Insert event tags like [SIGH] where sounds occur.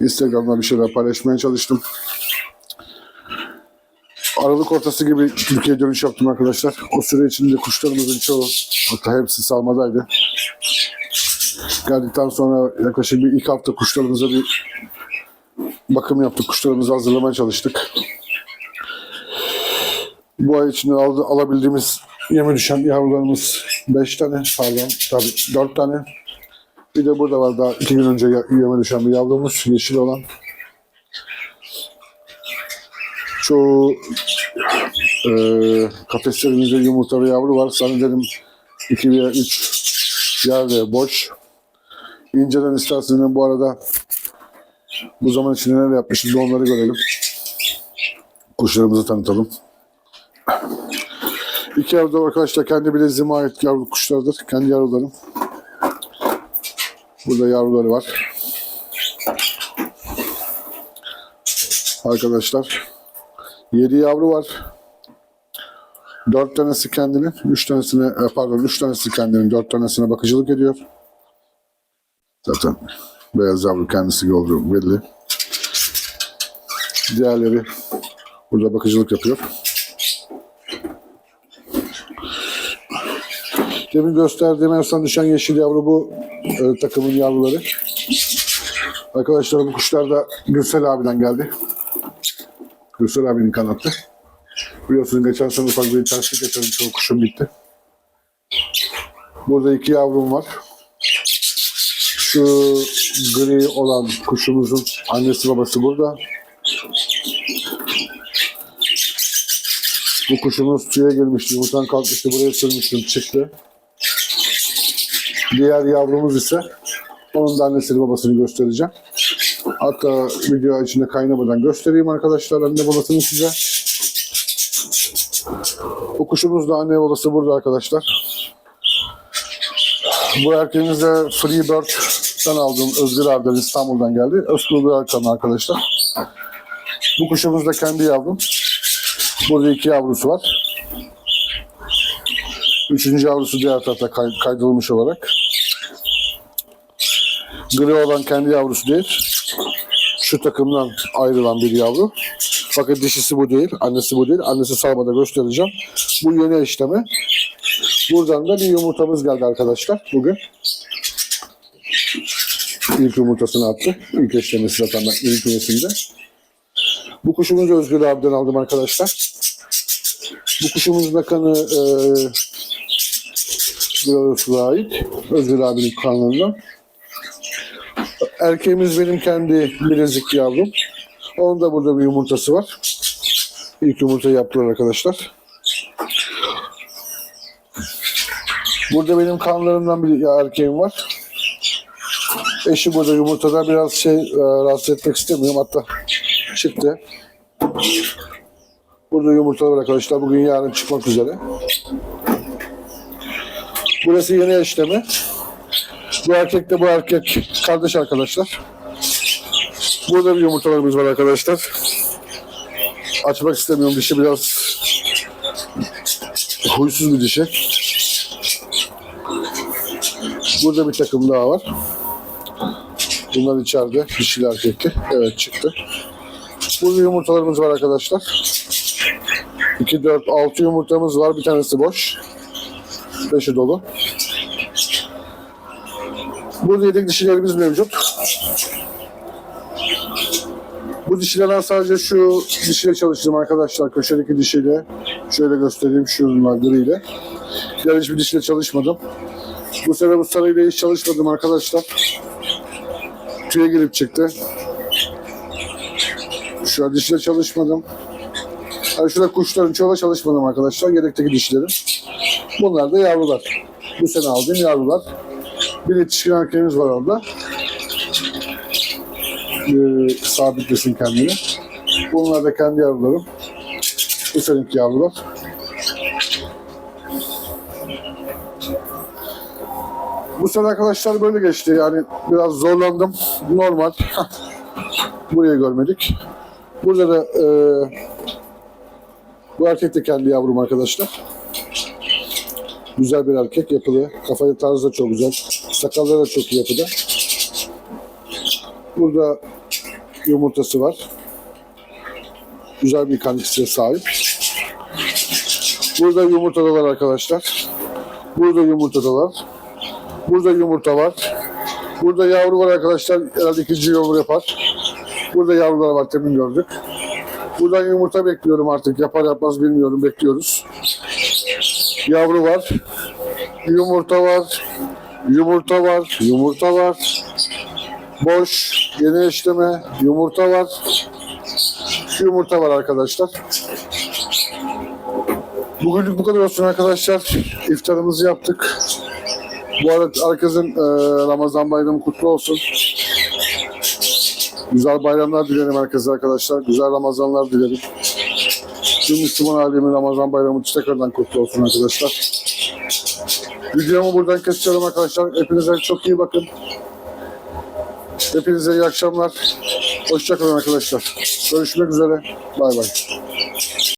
Instagram'da bir şeyler paylaşmaya çalıştım. Aralık ortası gibi Türkiye dönüş yaptım arkadaşlar. O süre içinde kuşlarımızın çoğu, hatta hepsi salmadaydı. Geldikten sonra yaklaşık bir ilk hafta kuşlarımıza bir bakım yaptık. Kuşlarımızı hazırlamaya çalıştık. Bu ay içinde aldı, alabildiğimiz yeme düşen yavrularımız 5 tane, pardon tabii 4 tane. Bir de burada var daha iki gün önce yeme düşen bir yavrumuz, yeşil olan. Çoğu e, kafeslerimizde yumurta ve yavru var. Zannederim 2 veya 3 yerde boş. İnceden isterseniz bu arada bu zaman içinde neler yapmışız onları görelim. Kuşlarımızı tanıtalım. İki yavru da arkadaşlar kendi bileziğime ait yavru kuşlardır. Kendi yavrularım. Burada yavruları var. Arkadaşlar 7 yavru var. 4 tanesi kendinin, 3 tanesine pardon 3 tanesi kendinin, 4 tanesine bakıcılık ediyor. Zaten beyaz yavru kendisi olduğu belli. Diğerleri burada bakıcılık yapıyor. Demin gösterdiğim en son düşen yeşil yavru bu e, takımın yavruları. Arkadaşlar bu kuşlar da Gürsel abiden geldi. Gürsel abinin kanatlı. Biliyorsunuz geçen sene ufak bir terslik geçirdim. Çoğu kuşum bitti. Burada iki yavrum var. Şu gri olan kuşumuzun annesi babası burada. Bu kuşumuz suya girmişti. Yumurtadan kalkmıştı. Buraya sürmüştüm. Çıktı. Diğer yavrumuz ise onun da annesini babasını göstereceğim. Hatta video içinde kaynamadan göstereyim arkadaşlar anne babasını size. Bu kuşumuz da anne babası burada arkadaşlar. Bu erkeğimiz de Freebird'den aldığım Özgür abiden İstanbul'dan geldi. Özgür Erkan arkadaşlar. Bu kuşumuz da kendi yavrum. Burada iki yavrusu var. Üçüncü yavrusu diğer tarafta kay- kaydırılmış olarak. Gri olan kendi yavrusu değil. Şu takımdan ayrılan bir yavru. Fakat dişisi bu değil, annesi bu değil. Annesi salmada göstereceğim. Bu yeni işlemi. Buradan da bir yumurtamız geldi arkadaşlar bugün. İlk yumurtasını attı. İlk eşlemesi zaten ben ilk üretimde. Bu kuşumuzu Özgür abiden aldım arkadaşlar. Bu kuşumuzun da kanı e, Gros'a ait. Özgür abinin kanlarından. Erkeğimiz benim kendi bilezik yavrum. Onun da burada bir yumurtası var. İlk yumurta yaptılar arkadaşlar. Burada benim kanlarımdan bir erkeğim var. Eşi burada yumurtada biraz şey e, rahatsız etmek istemiyorum hatta çıktı. Burada yumurtalar arkadaşlar. Bugün yarın çıkmak üzere. Burası yeni eşleme. Bu erkek de bu erkek kardeş arkadaşlar. Burada bir yumurtalarımız var arkadaşlar. Açmak istemiyorum. Dişi biraz huysuz bir dişi. Burada bir takım daha var. Bunlar içeride. Dişili erkekli. Evet çıktı. Burada yumurtalarımız var arkadaşlar. 2, 4, 6 yumurtamız var. Bir tanesi boş. 5'i dolu. Burada yedek dişilerimiz mevcut. Bu dişilerden sadece şu dişiyle çalıştım arkadaşlar. Köşedeki dişiyle. Şöyle göstereyim şununla griyle. Diğer hiçbir dişiyle çalışmadım. Bu sene bu sarıyla hiç çalışmadım arkadaşlar. Tüye girip çıktı. Şu an dişiyle çalışmadım. Yani şurada kuşların çoğuyla çalışmadım arkadaşlar. Yedekteki dişlerim. Bunlar da yavrular. Bu sene aldığım yavrular. Bir yetişkin erkeğimiz var orada. Ee, sabitlesin kendini. Bunlar da kendi yavrularım. Bu seneki yavrular. Bu sene arkadaşlar böyle geçti. Yani biraz zorlandım. Normal. [LAUGHS] Burayı görmedik. Burada da e, bu erkek de kendi yavrum arkadaşlar. Güzel bir erkek yapılı. Kafayı tarzı da çok güzel. Sakalları da çok iyi yapıda. Burada yumurtası var. Güzel bir kaliteye sahip. Burada yumurta da var arkadaşlar. Burada yumurta da var. Burada yumurta var. Burada yavru var arkadaşlar. Herhalde ikinci yavru yapar. Burada yavrular var. Temin gördük. Buradan yumurta bekliyorum artık. Yapar yapmaz bilmiyorum. Bekliyoruz. Yavru var. Yumurta var. Yumurta var. Yumurta var. Boş. Yeni eşleme. Yumurta var. Yumurta var arkadaşlar. Bugünlük bu kadar olsun arkadaşlar. İftarımızı yaptık. Bu arada herkesin e, Ramazan bayramı kutlu olsun. Güzel bayramlar dilerim herkese arkadaşlar. Güzel Ramazanlar dilerim. Tüm Müslüman alemin Ramazan bayramı tekrardan kutlu olsun arkadaşlar. Videomu buradan kesiyorum arkadaşlar. Hepinize çok iyi bakın. Hepinize iyi akşamlar. Hoşçakalın arkadaşlar. Görüşmek üzere. Bay bay.